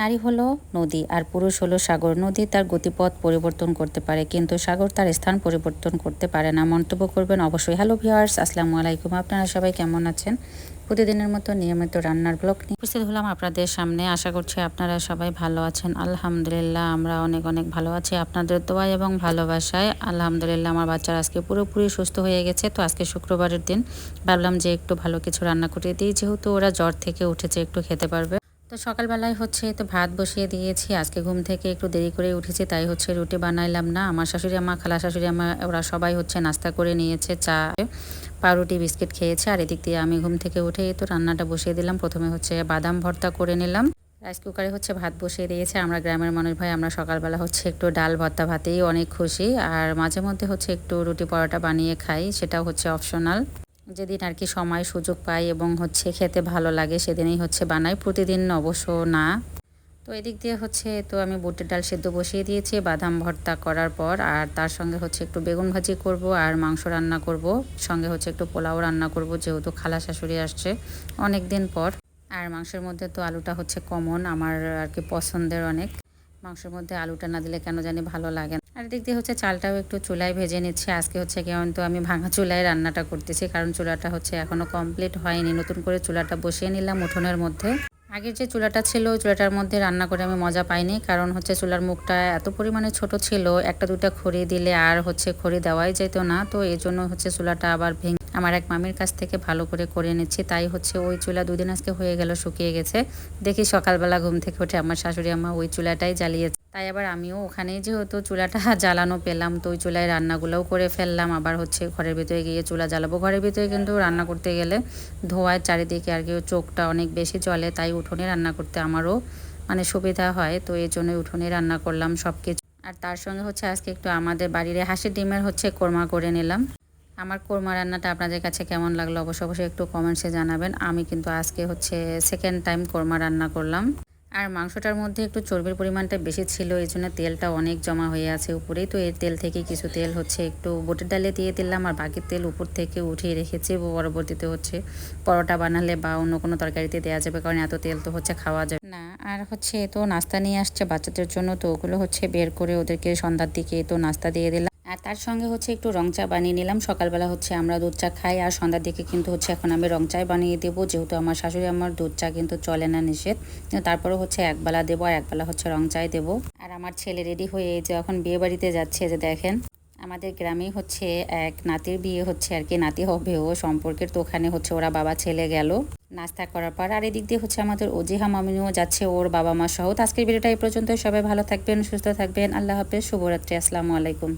নারী হলো নদী আর পুরুষ হলো সাগর। নদী তার গতিপথ পরিবর্তন করতে পারে, কিন্তু সাগর তার স্থান পরিবর্তন করতে পারে না। মন্তব্য করবেন অবশ্যই। হ্যালো ভিউয়ার্স আসসালামু আলাইকুম। আপনারা সবাই কেমন আছেন? প্রতিদিনের মতো নিয়মিত রান্নার ব্লগ নিয়ে উপস্থিত হলাম আপনাদের সামনে। আশা করছি আপনারা সবাই ভালো আছেন। আলহামদুলিল্লাহ, আমরা অনেক অনেক ভালো আছি। আপনাদের দোয়া এবং ভালোবাসায়। আলহামদুলিল্লাহ, আমার বাচ্চারা আজকে পুরোপুরি সুস্থ হয়ে গেছে। তো আজকে শুক্রবারের দিন ভাবলাম যে একটু ভালো কিছু রান্না করে দিই। যেহেতু ওরা জ্বর থেকে উঠেছে, একটু খেতে পারবে। তো সকালবেলায় হচ্ছে তো ভাত বসিয়ে দিয়েছি। আজকে ঘুম থেকে একটু দেরি করে উঠেছি, তাই হচ্ছে রুটি বানাইলাম না। আমার শাশুড়ি আমা খালা শাশুড়ি আমা ওরা সবাই হচ্ছে নাস্তা করে নিয়েছে, চা, পাউরুটি, বিস্কিট খেয়েছে। আর এদিক দিয়ে আমি ঘুম থেকে উঠে তো রান্নাটা বসিয়ে দিলাম। প্রথমে হচ্ছে বাদাম ভর্তা করে নিলাম। রাইস কুকারে হচ্ছে ভাত বসিয়ে দিয়েছে। আমরা গ্রামের মানুষ ভাই, আমরা সকালবেলা হচ্ছে একটু ডাল ভর্তা ভাতেই অনেক খুশি। আর মাঝে মধ্যে হচ্ছে একটু রুটি পরোটা বানিয়ে খাই, সেটাও হচ্ছে অপশনাল। যেদিন আর কি সময় সুযোগ পাই এবং হচ্ছে খেতে ভালো লাগে সেদিনই হচ্ছে বানাই। প্রতিদিন অবশ্য না। তো এদিক দিয়ে হচ্ছে তো আমি বুটের ডাল সেদ্ধ বসিয়ে দিয়েছি, বাদাম ভর্তা করার পর আর তার সঙ্গে হচ্ছে একটু বেগুন ভাজি করব আর মাংস রান্না করব। সঙ্গে হচ্ছে একটু পোলাও রান্না করব যেহেতু খালা শাশুড়ি আসছে অনেক দিন পর। আর মাংসের মধ্যে তো আলুটা হচ্ছে কমন, আমার আর কি পছন্দের অনেক। মাংসের মধ্যে আলুটা না দিলে কেন জানি ভালো লাগে না। আর দিক দিয়ে হচ্ছে চালটাও একটু চুলায় ভেজে নিচ্ছি। আজকে হচ্ছে কেমন তো আমি ভাঙা চুলায় রান্নাটা করতেছি, কারণ চুলাটা হচ্ছে এখনও কমপ্লিট হয়নি। নতুন করে চুলাটা বসিয়ে নিলাম উঠোনের মধ্যে। আগের যে চুলাটা ছিল চুলাটার মধ্যে রান্না করে আমি মজা পাইনি, কারণ হচ্ছে চুলার মুখটা এত পরিমাণে ছোট ছিল, একটা দুটা খড়ি দিলে আর হচ্ছে খড়ি দেওয়াই যেত না। তো এই জন্য হচ্ছে চুলাটা আবার ভেঙে আমার এক মামির কাছ থেকে ভালো করে করে নিচ্ছি তাই হচ্ছে ওই চুলা দুদিন আজকে হয়ে গেল, শুকিয়ে গেছে। দেখি সকালবেলা ঘুম থেকে উঠে আমার শাশুড়ি আমা ওই চুলাটাই জ্বালিয়েছে। তাই আবার আমিও ওখানেই যেহেতু চুলাটা জ্বালানো পেলাম, তো ওই চুলায় রান্নাগুলোও করে ফেললাম। আবার হচ্ছে ঘরের ভিতরে গিয়ে চুলা জ্বালাবো। ঘরের ভিতরে কিন্তু রান্না করতে গেলে ধোয়ার চারিদিকে আর কি চোখটা অনেক বেশি চলে, তাই উঠোনে রান্না করতে আমারও মানে সুবিধা হয়। তো এই জন্যই উঠোনে রান্না করলাম সব কিছু আর তার সঙ্গে হচ্ছে আজকে একটু আমাদের বাড়ির হাঁসের ডিমের হচ্ছে কোরমা করে নিলাম। আমার কোরমা রান্নাটা আপনাদের কাছে কেমন লাগল অবশ্যই অবশ্যই একটু কমেন্টসে জানাবেন। আমি কিন্তু আজকে হচ্ছে সেকেন্ড টাইম কোরমা রান্না করলাম। আর মাংসটার মধ্যে একটু চর্বির পরিমাণটা বেশি ছিল, এই জন্য তেলটা অনেক জমা হয়ে আছে উপরেই। তো এর তেল থেকে কিছু তেল হচ্ছে একটু বুটের ডালে দিয়ে দিলাম, আর বাকি তেল উপর থেকে উঠিয়ে রেখেছি। পরবর্তীতে হচ্ছে পরোটা বানালে বা অন্য কোনো তরকারিতে দেওয়া যাবে, কারণ এত তেল তো হচ্ছে খাওয়া যাবে না। আর হচ্ছে তো নাস্তা নিয়ে আসছে বাচ্চাদের জন্য, তো ওগুলো হচ্ছে বের করে ওদেরকে সন্ধ্যার দিকে তো নাস্তা দিয়ে দিলাম। আর তার সঙ্গে হচ্ছে একটু রং চা বানিয়ে নিলাম। সকালবেলা হচ্ছে আমরা দুধ চা খাই আর সন্ধ্যার দিকে কিন্তু হচ্ছে এখন আমি রং চাই বানিয়ে দেবো। যেহেতু আমার শাশুড়ি আমার দুধ চা কিন্তু চলে না নিষেধ। তারপরে হচ্ছে একবেলা দেবো আর একবেলা হচ্ছে রং চাই দেবো। আর আমার ছেলে রেডি হয়ে যে এখন বিয়ে বাড়িতে যাচ্ছে যে দেখেন, আমাদের গ্রামে হচ্ছে এক নাতির বিয়ে হচ্ছে আর কি, নাতি হবে ও সম্পর্কের। তো ওখানে হচ্ছে ওরা বাবা ছেলে গেল নাস্তা করার পর। আর এদিক দিয়ে হচ্ছে আমাদের ওজিহা মামিনিও যাচ্ছে ওর বাবা মা সহ। আজকের ভিডিওটা এই পর্যন্ত সবাই ভালো থাকবেন, সুস্থ থাকবেন। আল্লাহ হাফেজ। শুভরাত্রি। আসসালামু আলাইকুম।